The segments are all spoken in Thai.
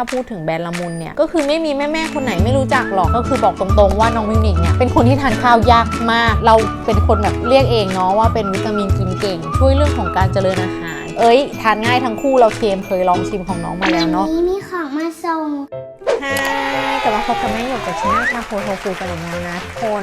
ถ้าพูดถึงแบรนด์ละมุนเนี่ยก็คือไม่มีแม่ๆคนไหนไม่รู้จักหรอกก็คือบอกตรงๆว่าน้องมิวนิกเนี่ยเป็นคนที่ทานข้าวยากมาก เราเป็นคนแบบเรียกเองเนาะว่าเป็นวิตามินกินเก่ง ช่วยเรื่องของการเจริญอาหาร เอ้ยทานง่ายทั้งคู่เราเคมเคยลองชิมของน้องมาแล้วเนาะวันนี้มีของมาส่งฮายกลับมาพบกับแม่หยกกับชนะชาโพโทฟูกันอีกแล้วนะทุกคน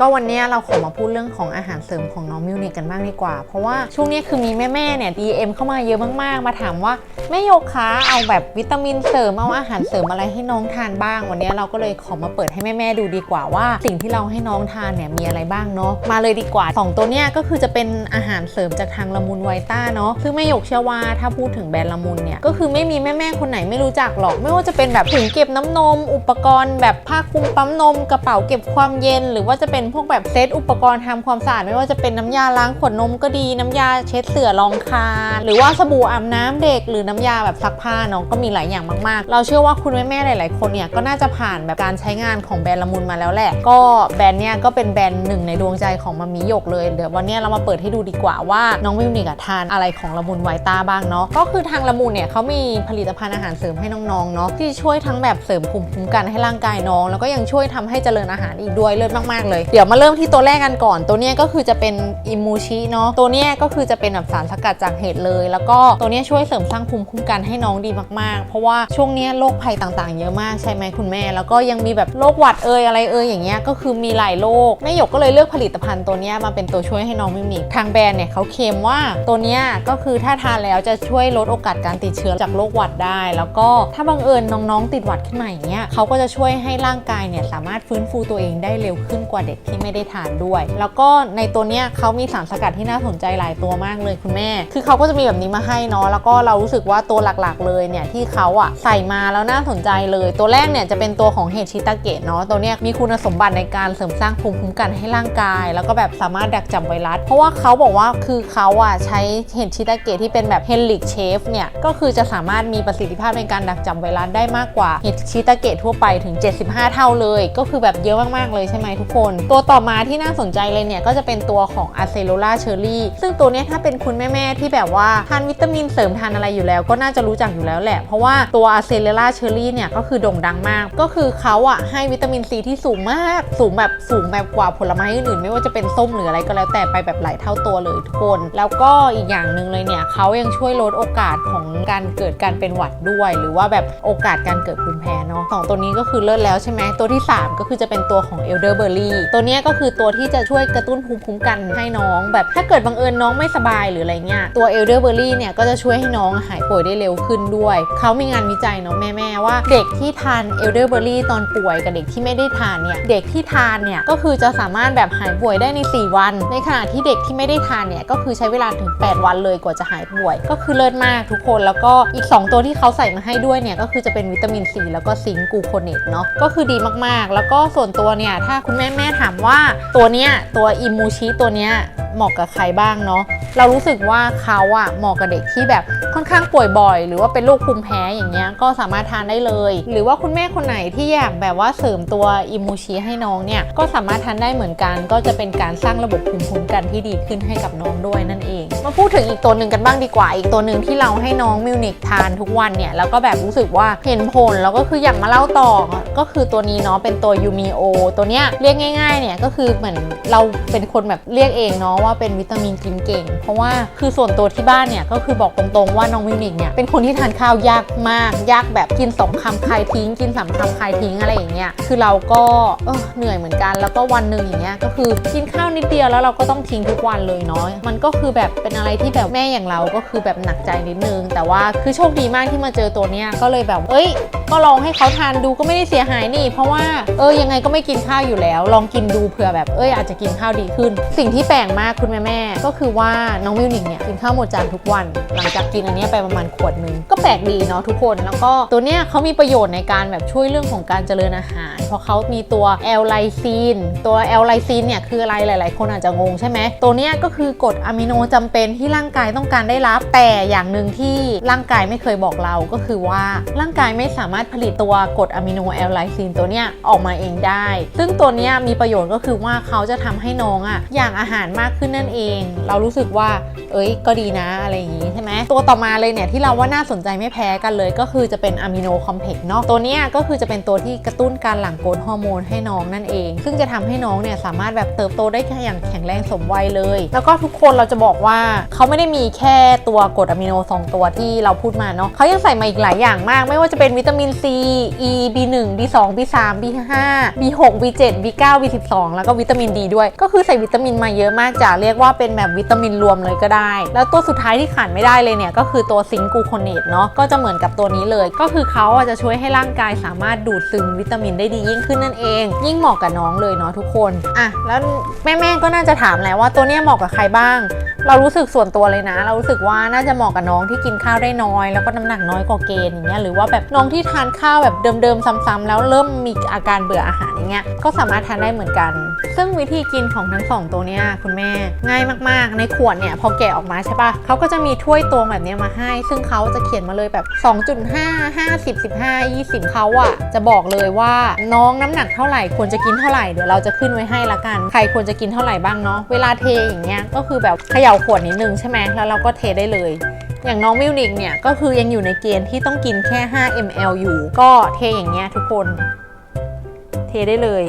ก็วันนี้เราขอมาพูดเรื่องของอาหารเสริมของน้องมิวนิกกันบ้างดีกว่า เพราะว่าช่วงนี้คือมีแม่ๆเนี่ย DM เข้ามาเยอะมากๆ มาถามว่า แม่หยคะเอาแบบวิตามินเสริมเอาอาหารเสริมอะไรให้น้องทานบ้าง วันนี้เราก็เลยขอมาเปิดให้แม่ๆดูดีกว่าว่า สิ่งที่เราให้น้องทานเนี่ยมีอะไรบ้างเนาะมาเลยดีกว่าสองตัวเนี้ยก็คือจะเป็นอาหารเสริมจากทางละมุนไวต้าเนาะซึ่งแม่หยกเชื่อว่าถ้าพูดถึงแบรนด์ละมุนเนี่ยก็คือไม่มีแม่ๆคนไหนไม่รู้จักหรอก ไม่ว่าจะเป็นแบบถุงเก็บน้ำนม อุปกรณ์แบบผ้าคลุมปั๊มนมกระเป๋าเก็บความเย็น หรือว่าจะเป็นพวกแบบเซตอุปกรณ์ทำความสะอาดไม่ว่าจะเป็นน้ำยาล้างขวดนมก็ดีน้ำยาเช็ดเสื่อรองคานหรือว่าสบู่อาบน้ำเด็กหรือน้ำยาแบบซักผ้าเนาะก็มีหลายอย่างมากๆ เราเชื่อว่าคุณแม่ๆหลาย ๆ คนเนี่ยก็น่าจะผ่านแบบการใช้งานของแบรนด์ละมุนมาแล้วแหละ ก็แบรนด์เนี่ยก็เป็นแบรนด์หนึ่งในดวงใจของมามีหยกเลยเดี๋ยววันนี้เรามาเปิดให้ดูดีกว่าว่าน้องมิวนิกทานอะไรของละมุนไวต้าบ้างเนาะก็คือทางละมุนเนี่ยเขามีผลิตภัณฑ์อาหารเสริมให้น้องๆเนาะที่ช่วยทั้งแบบเสริมภูมิคุ้มกันให้ร่างกายน้อง แล้วก็ยังช่วยทำให้เจริญอาหารอีกด้วยเลิศมากๆเลยเดี๋ยวมาเริ่มที่ตัวแรกกันก่อน ตัวเนี้ยก็คือจะเป็นอิมูชิเนาะตัวเนี้ยก็คือจะเป็นแบบสารสกัดจากเห็ดเลย แล้วก็ตัวเนี้ยช่วยเสริมสร้างภูมิคุ้มกันให้น้องดีมากๆ เพราะว่าช่วงนี้โรคภัยต่างๆ เยอะมากใช่ไหมคุณแม่ แล้วก็ยังมีแบบโรคหวัดเอยอะไรเอยอย่างเงี้ยก็คือมีหลายโรคแม่หยกก็เลยเลือกผลิตภัณฑ์ตัวนี้มาเป็นตัวช่วยให้น้องมิวนิทางแบรนด์เนี่ยเขาเคลมว่าตัวนี้ก็คือถ้าทานแล้วจะช่วยลดโอกาสการติดเชื้อจากโรคหวัดได้ แล้วก็ถ้าบังเอิญน้องๆติดหวัดขึ้นมาอย่างเงี้ยเขาก็จะช่วยให้ร่างกายเนี่ยสามารถฟื้นฟูตัวเองได้เร็วขึ้นกว่าเด็กที่ไม่ได้ทานด้วย แล้วก็ในตัวเนี้ยเขามีสารสกัดที่น่าสนใจหลายตัวมากเลยคุณแม่ คือเขาก็จะมีแบบนี้มาให้เนาะแล้วก็เรารู้สึกว่าว่าตัวหลักๆเลยเนี่ยที่เขาอะใส่มาแล้วน่าสนใจเลย ตัวแรกเนี่ยจะเป็นตัวของเห็ดชิตาเกะเนาะตัวเนี้ยมีคุณสมบัติในการเสริมสร้างภูมิคุ้มกันให้ร่างกาย แล้วก็แบบสามารถดักจับไวรัส เพราะว่าเขาบอกว่าคือเขาอะใช้เห็ดชิตาเกะที่เป็นแบบเฮลิกเชฟเนี่ยก็คือจะสามารถมีประสิทธิภาพในการดักจับไวรัสได้มากกว่าเห็ดชิตาเกะทั่วไปถึง 75 เท่าเลย ก็คือแบบเยอะมากๆเลยใช่ไหมทุกคน ตัวต่อมาที่น่าสนใจเลยเนี่ยก็จะเป็นตัวของอะเซโลล่าเชอรี่ซึ่งตัวเนี้ยถ้าเป็นคุณแม่ๆที่แบบว่าทานวิตามินเสริมทานอะไรอยู่แล้วก็น่าจะรู้จักอยู่แล้วแหละ เพราะว่าตัวอะเซโลล่าเชอรี่เนี่ยก็คือโด่งดังมาก ก็คือเขาอะให้วิตามินซีที่สูงมาก สูงแบบสูงแบบกว่าผลไม้อื่นๆไม่ว่าจะเป็นส้มหรืออะไรก็แล้วแต่ไปแบบหลายเท่าตัวเลยทุกคน แล้วก็อีกอย่างหนึ่งเลยเนี่ยเขายังช่วยลดโอกาสของการเกิดการเป็นหวัดด้วย หรือว่าแบบโอกาสการเกิดภูมิแพ้เนาะสองตัวนี้ก็คือเลิศแล้วใช่ไหมตัวที่ 3 ก็คือจะเป็นตัวของ elderberry ตัวเนี้ยก็คือตัวที่จะช่วยกระตุ้นภูมิคุ้มกันให้น้อง แบบถ้าเกิดบังเอิญน้องไม่สบายหรืออะไรเงี้ยตัว elderberry เนี่ยก็จะช่วยให้น้องหายปวยได้เร็วขึ้นด้วย เขามีงานวิจัยเนาะแม่ๆว่า เด็กที่ทาน elderberry ตอนป่วยกับเด็กที่ไม่ได้ทานเนี่ยเด็กที่ทานเนี่ยก็คือจะสามารถแบบหายป่วยได้ใน 4 วัน ในขณะที่เด็กที่ไม่ได้ทานเนี่ยก็คือใช้เวลาถึง 8 วันเลยกว่าจะหายป่วย ก็คือเลิศมากทุกคนแล้วก็อีก 2 ตัวที่เขาใส่มาให้ด้วยเนี่ยก็คือจะเป็นวิตามินซีแล้วก็ซิงค์กูโคเนตเนาะก็คือดีมากๆ แล้วก็ส่วนตัวเนี่ยถ้าคุณแม่แม่ถามว่าตัวเนี้ยตัวอิมูชิตัวเนี้ย เหมาะกับใครบ้างเนาะเรารู้สึกว่าเขาอะเหมาะกับเด็กที่แบบค่อนข้างป่วยบ่อย หรือว่าเป็นโรคภูมิแพ้อย่างเงี้ยก็สามารถทานได้เลย หรือว่าคุณแม่คนไหนที่อยากแบบว่าเสริมตัวอิมูชิให้น้องเนี่ยก็สามารถทานได้เหมือนกัน ก็จะเป็นการสร้างระบบภูมิคุ้มกันที่ดีขึ้นให้กับน้องด้วยนั่นเอง มาพูดถึงอีกตัวหนึ่งกันบ้างดีกว่า อีกตัวหนึ่งที่เราให้น้องมิวนิกทานทุกวันเนี่ยแล้วก็แบบรู้สึกว่าเห็นผลแล้วก็คืออยากมาเล่าต่อก็คือตัวนี้เนาะเป็นตัวยูมิโอตัวเนี้ยเรียกง่ายๆเนี่ยก็คือเหมือนเราเป็นคนแบบเรียกเองเนาะว่าเป็นวิตามินกินเก่ง เพราะว่าคือส่วนตัวที่บ้านเนี่ยก็คือบอกตรงๆว่าน้องมิวนิกเนี่ยเป็นคนที่ทานข้าวยากมาก ยากแบบกินสองคำคายทิ้ง กินสามคำคายทิ้งอะไรอย่างเงี้ยคือเราก็เออเหนื่อยเหมือนกันแล้วก็วันหนึ่งอย่างเงี้ยก็คือกินข้าวนิดเดียวแล้วเราก็ต้องทิ้งทุกวันเลยเนาะมันก็คือแบบเป็นอะไรที่แบบแม่อย่างเราก็คือแบบหนักใจนิดนึง แต่ว่าคือโชคดีมากที่มาเจอตัวเนี้ยก็เลยแบบเอ้ย ก็ลองให้เขาทานดูก็ไม่ได้เสียหายนี่ เพราะว่าเออยังไงก็ไม่กินข้าวอยู่แล้ว ลองกินดูเผื่อแบบเอ้ยอาจจะกินข้าวดีขึ้น สิ่งที่แปลกมากคุณแม่แม่ก็คือว่าน้องมิวนิกเนี่ยกินข้าวหมดจานทุกวัน หลังจากกินอันนี้ไปประมาณขวดนึงก็แปลกดีเนาะทุกคนแล้วก็ตัวเนี้ยเขามีประโยชน์ในการแบบช่วยเรื่องของการเจริญอาหาร เพราะเขามีตัวแอลไลซีนตัวแอลไลซีนเนี่ยคืออะไรหลาย ๆ คนอาจจะงงใช่ไหมตัวเนี้ยก็คือกรดอะมิโนจำเป็นที่ร่างกายต้องการได้รับ แต่อย่างหนึ่งที่ร่างกายไม่เคยบอกเราก็คือว่าร่างกายไม่สามารถารถผลิตตัวกรดอะมิโนแอลไลซีนตัวเนี้ยออกมาเองได้ ซึ่งตัวเนี้ยมีประโยชน์ก็คือว่าเขาจะทำให้น้องอะอยากอาหารมากขึ้นนั่นเอง เรารู้สึกว่า เอ้ยก็ดีนะอะไรอย่างงี้ใช่ไหมตัวต่อมาเลยเนี่ยที่เราว่าน่าสนใจไม่แพ้กันเลย ก็คือจะเป็นอะมิโนคอมเพล็กซ์เนาะตัวเนี้ยก็คือจะเป็นตัวที่กระตุ้นการหลั่งกรทฮอร์โมนให้น้องนั่นเอง ซึ่งจะทำให้น้องเนี่ยสามารถแบบเติบโตได้อย่างแข็งแรงสมวัยเลย แล้วก็ทุกคนเราจะบอกว่าเขาไม่ได้มีแค่ตัวกรดอะมิโนสองตัวที่เราพูดมาเนาะเขายังใส่มาอีกหลายอย่างมาก ไม่ว่าจะเป็นวิตามิน C E B1 B2 B3 B5 B6 B7 B9 B12 แล้วก็วิตามินดีด้วย ก็คือใส่วิตามินมาเยอะมากจ้ะเรียกว่าเป็นแบบวิตามินรวมเลยก็ได้ แล้วตัวสุดท้ายที่ขาดไม่ได้เลยเนี่ย ก็คือตัวซิงค์กลูโคเนตเนาะก็จะเหมือนกับตัวนี้เลย ก็คือเขาจะช่วยให้ร่างกายสามารถดูดซึมวิตามินได้ดียิ่งขึ้นนั่นเอง ยิ่งเหมาะกับน้องเลยเนาะทุกคนอะแล้วแม่ๆก็น่าจะถามแล้วว่าตัวเนี้ยเหมาะกับใครบ้างเรารู้สึกส่วนตัวเลยนะ เรารู้สึกว่าน่าจะเหมาะกับน้องที่กินข้าวได้น้อย แล้วก็น้ำหนักน้อยกว่าเกณฑ์อย่างเงี้ยหรือว่าแบบน้องที่ทานข้าวแบบเดิมๆซ้ำๆแล้วเริ่มมีอาการเบื่ออาหารอย่างเงี้ยก็สามารถทานได้เหมือนกัน ซึ่งวิธีกินของทั้งสองตัวเนี้ยคุณแม่ง่ายมากๆ ในขวดเนี่ยพอแกะออกมาใช่ปะเขาก็จะมีถ้วยตวงแบบเนี้ยมาให้ ซึ่งเขาจะเขียนมาเลยแบบ 2.5 50 15 20เขาอะจะบอกเลยว่าน้องน้ำหนักเท่าไหร่ควรจะกินเท่าไหร่เดี๋ยวเราจะขึ้นไว้ให้ละกัน ใครควรจะกินเท่าไหร่บ้างเนาะเวลาเทอย่างเงี้ยก็คือแบบเขย่าขวดนิดนึงใช่ไหมแล้วเราก็เทได้เลย อย่างน้องมิวนิกเนี่ย ก็คือยังอยู่ในเกณฑ์ที่ต้องกินแค่ 5 ml อยู่ ก็เทอย่างเงี้ยทุกคน เทได้เลย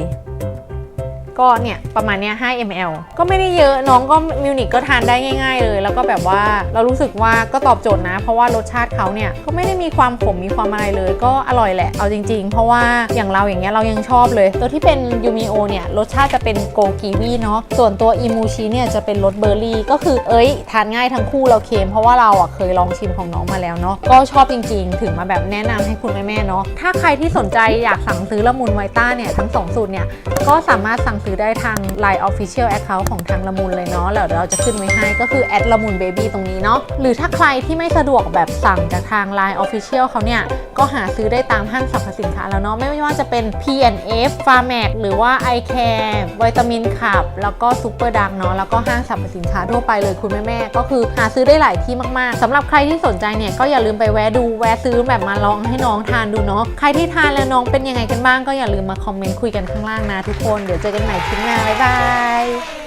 ก็เนี่ยประมาณเนี้ย5 ml ก็ไม่ได้เยอะน้องก็มิวนิกก็ทานได้ง่าย ๆ เลย แล้วก็แบบว่าเรารู้สึกว่าก็ตอบโจทย์นะ เพราะว่ารสชาติเขาเนี่ยก็ไม่ได้มีความขมมีความอะไรเลย ก็อร่อยแหละเอาจริง ๆ เพราะว่าอย่างเราอย่างเงี้ยเรายังชอบเลย ตัวที่เป็นยูมิโอเนี่ยรสชาติจะเป็นโกกีวีเนาะส่วนตัวอิมูชิเนี่ยจะเป็นรสเบอร์รี่ก็คือเอ้ยทานง่ายทั้งคู่เราเค็มเพราะว่าเราอะเคยลองชิมของน้องมาแล้วเนาะก็ชอบจริง ๆ ถึงมาแบบแนะนำให้คุณแม่ๆเนาะถ้าใครที่สนใจอยากสั่งซื้อละมุนไวต้าเนี่ยทั้งสองสูตรเนี่ยก็สามารถสั่งซื้อได้ทาง Line Official Account ของทางละมุนเลยเนาะแล้วเราจะขึ้นไว้ให้ก็คือแอดละมุนเบบี้ตรงนี้เนาะหรือถ้าใครที่ไม่สะดวกแบบสั่งจากทาง Line Official เขาเนี่ย ก็หาซื้อได้ตามห้างสรรพสินค้าแล้วเนาะไม่ว่าจะเป็น P&F Pharmac หรือว่า i Care วิตามินขับ แล้วก็ซูเปอร์ดังเนาะแล้วก็ห้างสรรพสินค้าทั่วไปเลยคุณแม่ๆก็คือหาซื้อได้หลายที่มากๆสำหรับใครที่สนใจเนี่ยก็อย่าลืมไปแวะดูแวะซื้อแบบมาลองให้น้องทานดูเนาะใครที่ทานแล้วน้องเป็นยังไงกันบ้างก็อย่าลืมมาคอมเมนต์คุยกันข้างล่างนะทุกคนเดี๋ยวเจอกันใหม่คลิปหน้าบ๊ายบาย